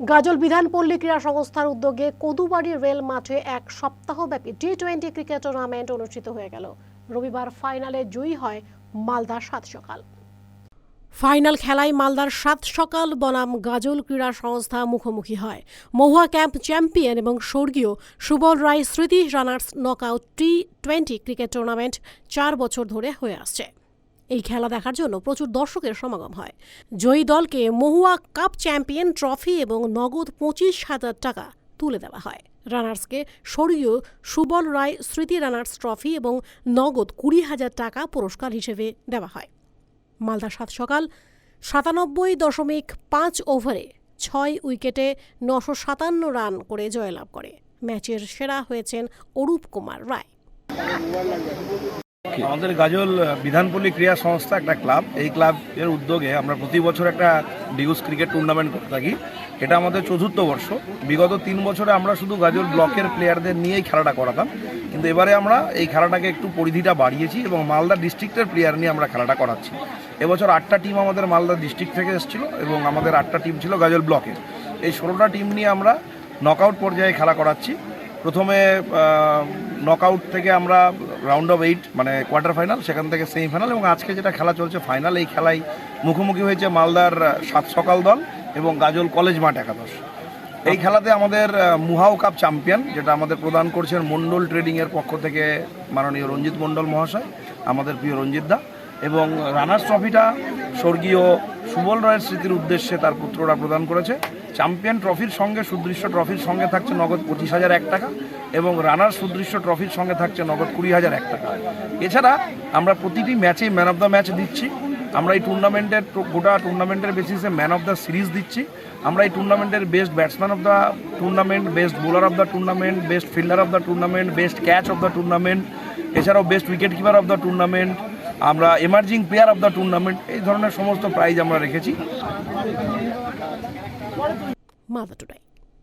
গাজল বিধানপল্লী ক্রীড়া সংস্থার উদ্যোগে কদুবাড়ি রেল মাঠে এক সপ্তাহব্যাপী টি টোয়েন্টি ক্রিকেট টুর্নামেন্ট অনুষ্ঠিত হয়ে গেল। রবিবার ফাইনালে জয়ী হয় মালদার সাত সকাল। ফাইনাল খেলায় মালদার সাত সকাল বনাম গাজল ক্রীড়া সংস্থা মুখোমুখি হয়। মহুয়া ক্যাম্প চ্যাম্পিয়ন এবং স্বর্গীয় সুবল রায় স্মৃতি runners knockout T twenty cricket tournament চার বছর ধরে হয়ে আসছে। এই খেলা দেখার জন্য প্রচুর দর্শকের সমাগম হয়। জয়ী দলকে মহুয়া কাপ চ্যাম্পিয়ন ট্রফি এবং নগদ পঁচিশ হাজার টাকা তুলে দেওয়া হয়। রানার্সকে স্বর্গীয় সুবল রায় স্মৃতি রানার্স ট্রফি এবং নগদ কুড়ি হাজার টাকা পুরস্কার হিসেবে দেওয়া হয়। মালদা সাত সকাল সাতানব্বই দশমিক পাঁচ ওভারে ছয় উইকেটে নশো সাতান্ন রান করে জয়লাভ করে। ম্যাচের সেরা হয়েছেন অরূপ কুমার রায়। আমাদের গাজল বিধানপল্লী ক্রীড়া সংস্থা একটা ক্লাব। এই ক্লাবের উদ্যোগে আমরা প্রতি বছর একটা ডিউস ক্রিকেট টুর্নামেন্ট করে থাকি। এটা আমাদের চতুর্থ বর্ষ। বিগত তিন বছরে আমরা শুধু গাজল ব্লকের প্লেয়ারদের নিয়েই খেলাটা করাতাম। কিন্তু এবারে আমরা এই খেলাটাকে একটু পরিধিটা বাড়িয়েছি এবং মালদা ডিস্ট্রিক্টের প্লেয়ার নিয়ে আমরা খেলাটা করাচ্ছি। এবছর আটটা টিম আমাদের মালদা ডিস্ট্রিক্ট থেকে এসেছিল এবং আমাদের আটটা টিম ছিল গাজল ব্লকের। এই ষোলোটা টিম নিয়ে আমরা নকআউট পর্যায়ে খেলা করাচ্ছি। প্রথমে নকআউট থেকে আমরা রাউন্ড অফ এইট মানে কোয়ার্টার ফাইনাল সেখান থেকে সেমিফাইনাল এবং আজকে যেটা খেলা চলছে ফাইনাল এই খেলায় মুখোমুখি হয়েছে মালদার সাত সকাল দল এবং গাজল কলেজ মাঠ একাদশ। এই খেলাতে আমাদের মুহাও কাপ চ্যাম্পিয়ন যেটা আমাদের প্রদান করছেন মন্ডল ট্রেডিংয়ের পক্ষ থেকে মাননীয় রঞ্জিত মন্ডল মহাশয়, আমাদের প্রিয় রঞ্জিত দা এবং রানার্স ট্রফিটা স্বর্গীয় সুবল রায়ের স্মৃতির উদ্দেশ্যে তার পুত্ররা প্রদান করেছে। চ্যাম্পিয়ন ট্রফির সঙ্গে, সুদৃশ্য ট্রফির সঙ্গে থাকছে নগদ পঁচিশ হাজার এক টাকা এবং রানার সুদৃশ্য ট্রফির সঙ্গে থাকছে নগদ কুড়ি হাজার এক টাকা। এছাড়া আমরা প্রতিটি ম্যাচেই ম্যান অফ দ্য ম্যাচ দিচ্ছি। আমরা এই টুর্নামেন্টের গোটা টুর্নামেন্টের বেসিসে ম্যান অফ দ্য সিরিজ দিচ্ছি। আমরা এই টুর্নামেন্টের best batsman of the tournament, best bowler of the tournament, best fielder of the tournament, best catch of the tournament, এছাড়াও best wicket keeper of the tournament আমরা emerging player of the tournament এই ধরনের সমস্ত prize আমরা রেখেছি।